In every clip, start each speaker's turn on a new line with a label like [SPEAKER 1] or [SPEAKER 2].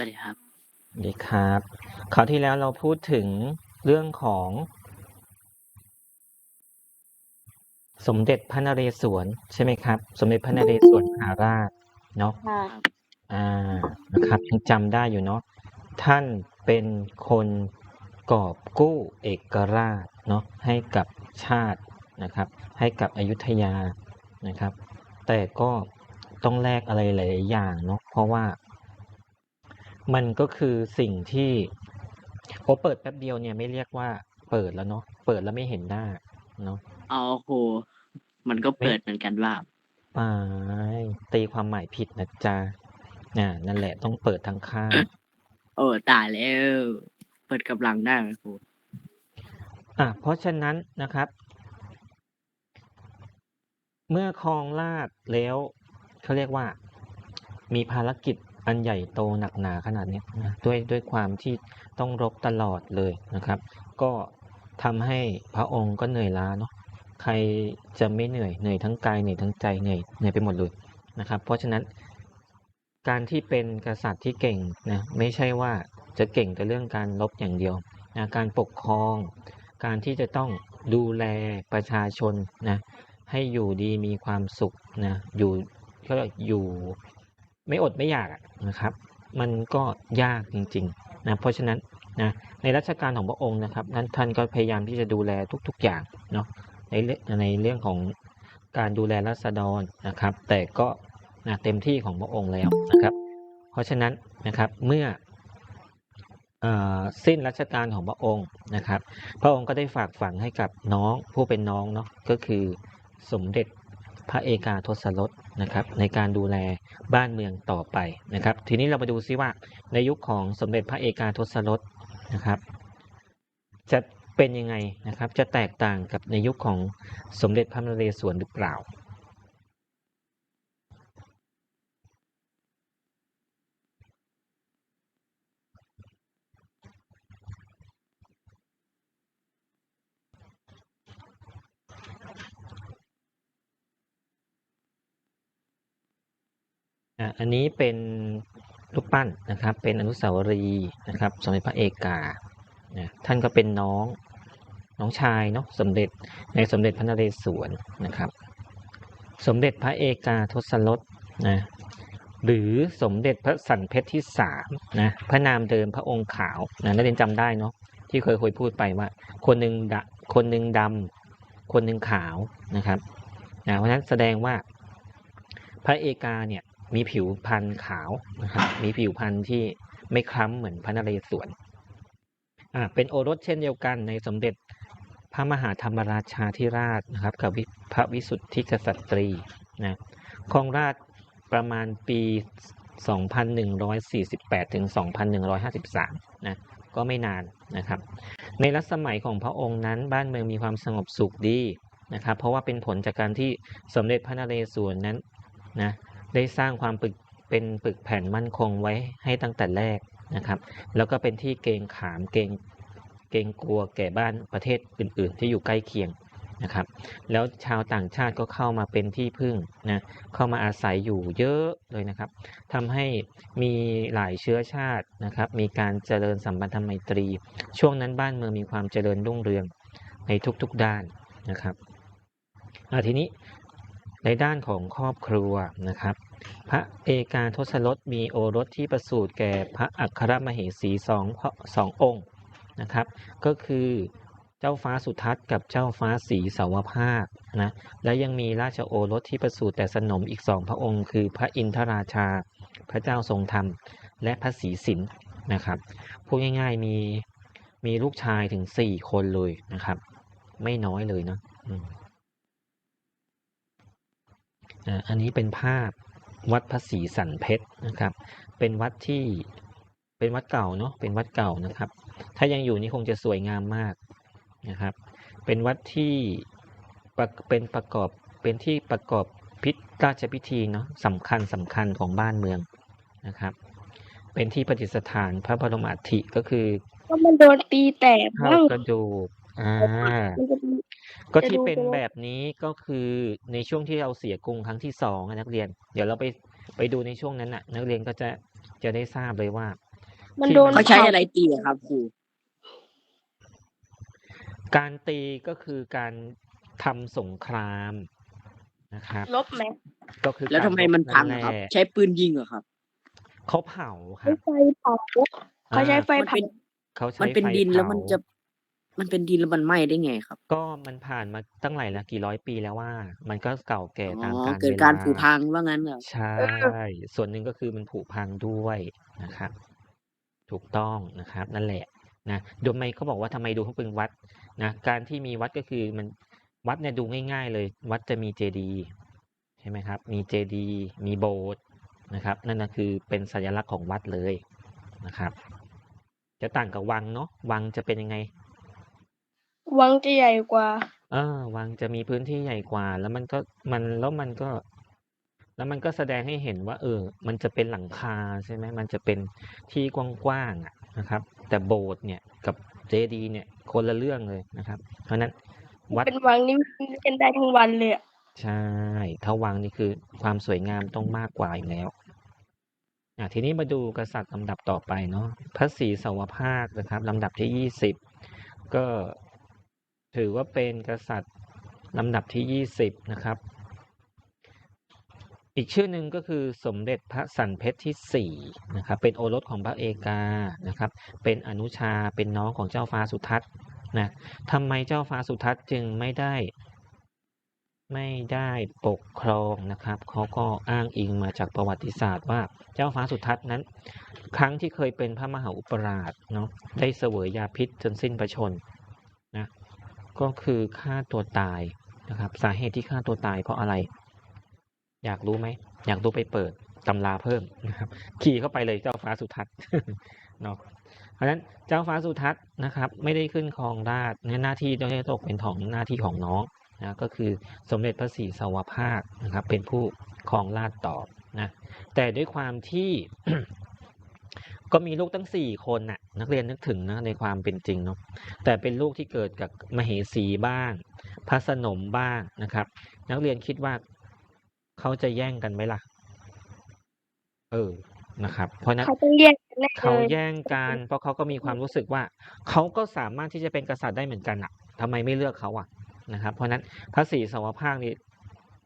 [SPEAKER 1] วัสดีครับ
[SPEAKER 2] ดีครับคราวที่แล้วเราพูดถึงเรื่องของ สมเด็จพระนเรศวรใช่ไหมครับ สมเด็จพระนเรศวรมหาราชเนาะ
[SPEAKER 3] ค่ะ
[SPEAKER 2] อ่านะครับยังจำได้อยู่เนาะท่านเป็นคนกอบกู้เอกราชเนาะให้กับชาตินะครับ ให้กับอยุธยานะครับ แต่ก็ต้องแลกอะไรหลายๆอย่างเนาะเพราะว่า มันก็คือสิ่งที่โอเปิดแป๊บเดียวเนี่ยไม่เรียกว่าเปิดแล้วเนาะเปิดแล้วไม่เห็นหน้าเนาะ
[SPEAKER 1] เอาครูมันก็เปิดเหมือนกันว่า
[SPEAKER 2] ไปตีความหมายผิดนะจ๊ะอ่านั่นแหละต้องเปิดทั้งข้าง
[SPEAKER 1] โอ้ตายแล้ว เปิดกำลังได้ไหมครู
[SPEAKER 2] อะเพราะฉะนั้นนะครับ เมื่อครองราชย์แล้วเขาเรียกว่า มีภารกิจ อันใหญ่โตหนักหนาขนาดนี้นะด้วยด้วยความที่ต้องรบตลอดเลยนะครับ ก็ทำให้พระองค์ก็เหนื่อยล้าเนาะใครจะไม่เหนื่อยเหนื่อยทั้งกายเหนื่อยทั้งใจเหนื่อยเหนื่อยไปหมดเลยนะครับ เพราะฉะนั้นการที่เป็นกษัตริย์ที่เก่งนะไม่ใช่ว่าจะเก่งแต่เรื่องการรบอย่างเดียวนะการปกครอง การที่จะต้องดูแลประชาชนนะให้อยู่ดีมีความสุขนะอยู่ก็อยู่ ไม่อดไม่อยากนะครับ มันก็ยากจริงๆนะเพราะฉะนั้นนะในรัชกาลของพระองค์นะครับนั้นท่านก็พยายามที่จะดูแลทุกๆอย่างเนาะในในเรื่องของการดูแลรัษฎรนะครับ แต่ก็นะเต็มที่ของพระองค์แล้วนะครับ เพราะฉะนั้นนะครับเมื่อเออสิ้นรัชกาลของพระองค์นะครับ พระองค์ก็ได้ฝากฝังให้กับน้องผู้เป็นน้องเนาะก็คือสมเด็จ พระเอกาทศรสนะครับในการดูแลบ้านเมืองต่อไปนะครับ ทีนี้เรามาดูซิว่าในยุคของสมเด็จพระเอกาทศรสนะครับ จะเป็นยังไงนะครับ จะแตกต่างกับในยุคของสมเด็จพระนเรศวรหรือเปล่า อันนี้เป็นรูปปั้นนะครับ เป็นอนุสาวรีย์นะครับสมเด็จพระเอกาท่านก็เป็นน้องน้องชายเนาะสมเด็จในสมเด็จพระนเรศวรนะครับ สมเด็จพระเอกาทศรสนะหรือสมเด็จพระสันเพชรที่สามนะพระนามเดิมพระองค์ขาวนะนักเรียนจำได้เนาะที่เคยเคยพูดไปว่า คนหนึ่งดะคนหนึ่งดำคนหนึ่งขาวนะครับนะเพราะฉะนั้นแสดงว่าพระเอกาเนี่ย มีผิวพรรณขาวนะครับมีผิวพรรณที่ไม่คล้ำเหมือนพระนเรศวรอ่าเป็นโอรสเช่นเดียวกันในสมเด็จพระมหาธรรมราชาธิราชนะครับกับวิพระวิสุทธิกษัตรีนะครองราชประมาณปี 2148 ถึง 2153 นะก็ไม่นานนะครับ ในรัชสมัยของพระองค์นั้นบ้านเมืองมีความสงบสุขดีนะครับ เพราะว่าเป็นผลจากการที่สมเด็จพระนเรศวรนั้นนะ ได้สร้างความปึกเป็นปึกแผ่นมั่นคงไว้ให้ตั้งแต่แรกนะครับ แล้วก็เป็นที่เกรงขามเกรงเกรงกลัวแก่บ้านประเทศอื่น ๆ ที่อยู่ใกล้เคียงนะครับ แล้วชาวต่างชาติก็เข้ามาเป็นที่พึ่งนะเข้ามาอาศัยอยู่เยอะเลยนะครับทำให้มีหลายเชื้อชาตินะครับ มีการเจริญสัมพันธไมตรี ช่วงนั้นบ้านเมืองมีความเจริญรุ่งเรืองในทุกๆด้านนะครับอ่าทีนี้ ในด้านของครอบครัวนะครับ พระเอกาทศรสมีโอรสที่ประสูติแก่พระอัครมเหสีสองสององค์นะครับ ก็คือเจ้าฟ้าสุทัศน์กับเจ้าฟ้าสีสาวภาคนะและยังมีราชโอรสที่ประสูติแต่สนมอีกสองพระองค์ คือพระอินทราชา พระเจ้าทรงธรรม และพระศรีสินนะครับพูดง่ายๆมีมีลูกชายถึงสี่คนเลยนะครับ ไม่น้อยเลยเนาะ อืมอ่าอันนี้เป็นภาพวัดพระศรีสันเพชรนะครับ เป็นวัดที่เป็นวัดเก่าเนาะ เป็นวัดเก่านะครับ ถ้ายังอยู่นี่คงจะสวยงามมากนะครับ เป็นวัดที่ประเป็นประกอบ เป็นที่ประกอบพิธราชพิธีเนาะสำคัญสำคัญของบ้านเมืองนะครับ เป็นที่ประดิษฐานพระบรมอัฐิก็คือ
[SPEAKER 3] ก็มันโดนตีแตก
[SPEAKER 2] เท่า
[SPEAKER 3] บ้าง
[SPEAKER 2] กระดูกอ่า
[SPEAKER 3] มันจะมี
[SPEAKER 2] ก็
[SPEAKER 3] จะ
[SPEAKER 2] ที่
[SPEAKER 3] ดู
[SPEAKER 2] เป็น
[SPEAKER 3] เป็นว่า
[SPEAKER 2] แบบนี้ก็คือในช่วงที่เราเสียกรุงครั้งที่สองอะนักเรียน เดี๋ยวเราไปไปดูในช่วงนั้นน่ะ นักเรียนก็จะจะได้ทราบเลยว่า
[SPEAKER 3] มันโดน
[SPEAKER 1] เขาใช้อะไรตีอะครับครู
[SPEAKER 2] การตีก็คือการทำสงครามนะครับ
[SPEAKER 3] ลบไหม
[SPEAKER 2] ก็คือ
[SPEAKER 1] แล้วทำไม
[SPEAKER 2] การรบ
[SPEAKER 1] มันพังอะครับ
[SPEAKER 2] แหละ
[SPEAKER 1] ใช้ปืนยิงเหรอครับ
[SPEAKER 2] เขาเผาค
[SPEAKER 3] ใช้
[SPEAKER 2] รับ
[SPEAKER 3] ไฟเผาเขาใช้ไฟ
[SPEAKER 1] มัน
[SPEAKER 3] เผา
[SPEAKER 1] เป็น
[SPEAKER 2] เขาใช้
[SPEAKER 1] มันเป็น
[SPEAKER 2] ไฟ
[SPEAKER 1] ดินแล้วมัน
[SPEAKER 2] เผา
[SPEAKER 1] จะ มันเป็นดินแล้วมันไหม้ได้ไงครับ
[SPEAKER 2] ก็มันผ่านมาตั้งหลายละกี่ร้อยปีแล้วว่ามันก็เก่าแก่
[SPEAKER 1] อ๋
[SPEAKER 2] ตาม
[SPEAKER 1] อ
[SPEAKER 2] กาล
[SPEAKER 1] เกิด
[SPEAKER 2] เว
[SPEAKER 1] การ
[SPEAKER 2] ลา
[SPEAKER 1] ผุพังว่างั้นเหรอ
[SPEAKER 2] ใช่ส่วนหนึ่งก็คือมันผุพังด้วยนะครับ ถูกต้องนะครับ นั่นแหละนะโดยไม่เขาบอกว่า ทำไมดูเขาเป็นวัดนะ การที่มีวัด ก็คือมัน วัดเนี่ยดูง่าย ๆ เลย วัดจะมีเจดีย์ ใช่ไหมครับ มีเจดีย์ มีโบสถ์นะครับ นั่นก็คือเป็นสัญลักษณ์ของวัดเลยนะครับ จะต่างกับวังเนาะ วังจะเป็นยังไง
[SPEAKER 3] วังจะใหญ่กว่า
[SPEAKER 2] เออ วังจะมีพื้นที่ใหญ่กว่า แล้วมันก็มันแล้วมันก็ แล้วมันก็แสดงให้เห็นว่า เออ มันจะเป็นหลังคาใช่ไหมมันจะเป็นที่กว้างๆอะนะครับ แต่โบสถ์เนี่ยกับเจดีย์เนี่ยคนละเรื่องเลยนะครับ เพราะฉะนั้นวัด
[SPEAKER 3] เป็นวังนี่เล่นได้ทั้งวันเลยอะ
[SPEAKER 2] ใช่ถ้าวังนี่คือความสวยงามต้องมากกว่าอยู่แล้ว อะทีนี้มาดูกษัตริย์ลำดับต่อไปเนาะ พระศรีสวภาคนะครับลำดับที่ยี่สิบก็ ถือว่าเป็นกษัตริย์ลำดับที่ยี่สิบนะครับ อีกชื่อหนึ่งก็คือสมเด็จพระสันเพชรที่สี่นะครับ เป็นโอรสของพระเอกา นะครับ เป็นอนุชา เป็นน้องของเจ้าฟ้าสุทัศน์นะทำไมเจ้าฟ้าสุทัศน์จึงไม่ได้ ไม่ได้ปกครองนะครับ เขาก็อ้างอิงมาจากประวัติศาสตร์ว่าเจ้าฟ้าสุทัศน์นั้น ครั้งที่เคยเป็นพระมหาอุปราชเนาะ ได้เสวยยาพิษจนสิ้นพระชนนะ ก็คือฆ่าตัวตายนะครับ สาเหตุที่ฆ่าตัวตายเพราะอะไร อยากรู้ไหม อยากดูไปเปิดตำราเพิ่มนะครับ ขี่เข้าไปเลยเจ้าฟ้าสุทัศน์เนาะเพราะฉะนั้นเจ้าฟ้าสุทัศน์นะครับ ไม่ได้ขึ้นครองราชย์หน้าที่ต้องตกเป็นของหน้าที่ของน้องนะก็คือสมเด็จพระศรีสวภาคนะครับ เป็นผู้ครองราชต่อนะแต่ด้วยความที่ ก็มีลูกตั้งสี่คนน่ะ นักเรียนนึกถึงนะในความเป็นจริงเนาะแต่เป็นลูกที่เกิดกับมเหสีบ้าง พระสนมบ้างนะครับ นักเรียนคิดว่าเขาจะแย่งกันไหมล่ะ เออนะครับ เพราะฉะนั้น
[SPEAKER 3] เขาต้องแยกกันแน่
[SPEAKER 2] เขา
[SPEAKER 3] เลย
[SPEAKER 2] แย่งกันเพราะเขาก็มีความรู้สึกว่า เขาก็สามารถที่จะเป็นกษัตริย์ได้เหมือนกันอะทำไมไม่เลือกเขาอะนะครับ เพราะฉะนั้นพระศรีสวภาคนี่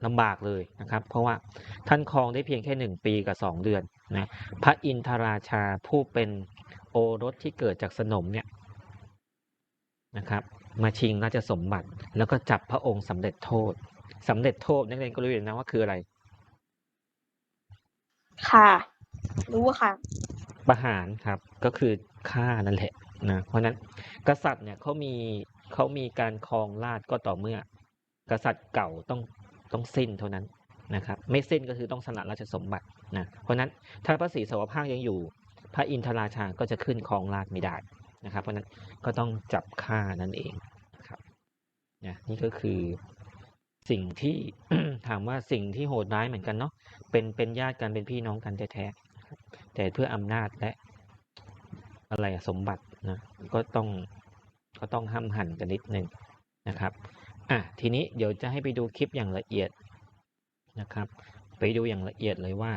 [SPEAKER 2] ลำบากเลยนะครับ เพราะว่าท่านครองได้เพียงแค่หนึ่งปีกับสองเดือนนะพระอินทราชาผู้เป็นโอรสที่เกิดจากสนมเนี่ยนะครับ มาชิงราชสมบัติ แล้วก็จับพระองค์สำเร็จโทษสำเร็จโทษนักเรียนก็รู้อยู่นะว่าคืออะไร
[SPEAKER 3] ค่ะ รู้ว่าค่ะ
[SPEAKER 2] ประหารครับก็คือฆ่านั่นแหละนะเพราะฉะนั้นกษัตริย์เนี่ยเขามีเขามีการครองราชย์ก็ต่อเมื่อ กษัตริย์เก่าต้อง ต้องสิ้นเท่านั้นนะครับไม่สิ้นก็คือต้องสละราชสมบัตินะเพราะนั้นถ้าพระศรีสวภาคยังอยู่ พระอินทราชาก็จะขึ้นครองราชไม่ได้นะครับ เพราะนั้นก็ต้องจับฆ่านั่นเองนะครับนะนี่ก็คือสิ่งที่ถามว่าสิ่งที่โหดร้ายเหมือนกันเนาะเป็นเป็นญาติกันเป็นพี่น้องกันแท้ๆแต่เพื่ออำนาจและอะไรสมบัตินะก็ต้องก็ต้องห้ามหันกันนิดนึงนะครับ อะทีนี้เดี๋ยวจะให้ไปดูคลิปอย่างละเอียดนะครับ ไปดูอย่างละเอียดเลยว่า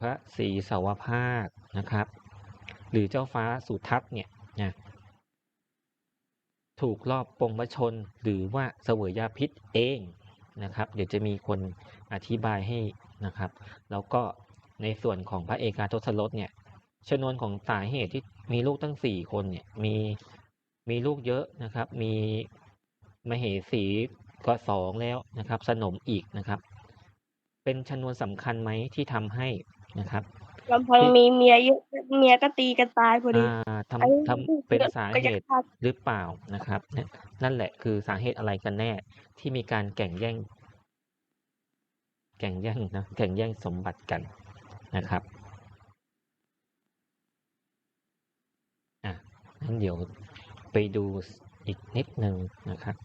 [SPEAKER 2] พระศรีสวภาคนะครับ หรือเจ้าฟ้าสุทัศน์เนี่ยนะถูกลอบปงพระชนหรือว่าเสวยยาพิษเองนะครับ เดี๋ยวจะมีคนอธิบายให้นะครับ แล้วก็ในส่วนของพระเอกาทศรสเนี่ยชนวนของสาเหตุที่มีลูกตั้งสี่คนเนี่ยมีมีลูกเยอะนะครับ มี มเหสีก็สองแล้วนะครับ สนมอีกนะครับ เป็นชนวนสำคัญไหมที่ทำให้นะครับ
[SPEAKER 3] ลำพังมีเมียเยอะเมียก็ตีกันตายพอดี
[SPEAKER 2] อ่าท
[SPEAKER 3] ไอ้ำ
[SPEAKER 2] ทำเป็นสา
[SPEAKER 3] ก็
[SPEAKER 2] เห
[SPEAKER 3] จะ
[SPEAKER 2] ตุ
[SPEAKER 3] ฆ่า
[SPEAKER 2] หรือเปล่านะครับเนี่ยนั่นแหละคือสาเหตุอะไรกันแน่ที่มีการแข่งแย่ง แข่งแย่งนะแข่งแย่งสมบัติกันนะครับอะงั้นเดี๋ยวไปดูอีกนิดนึงนะครับ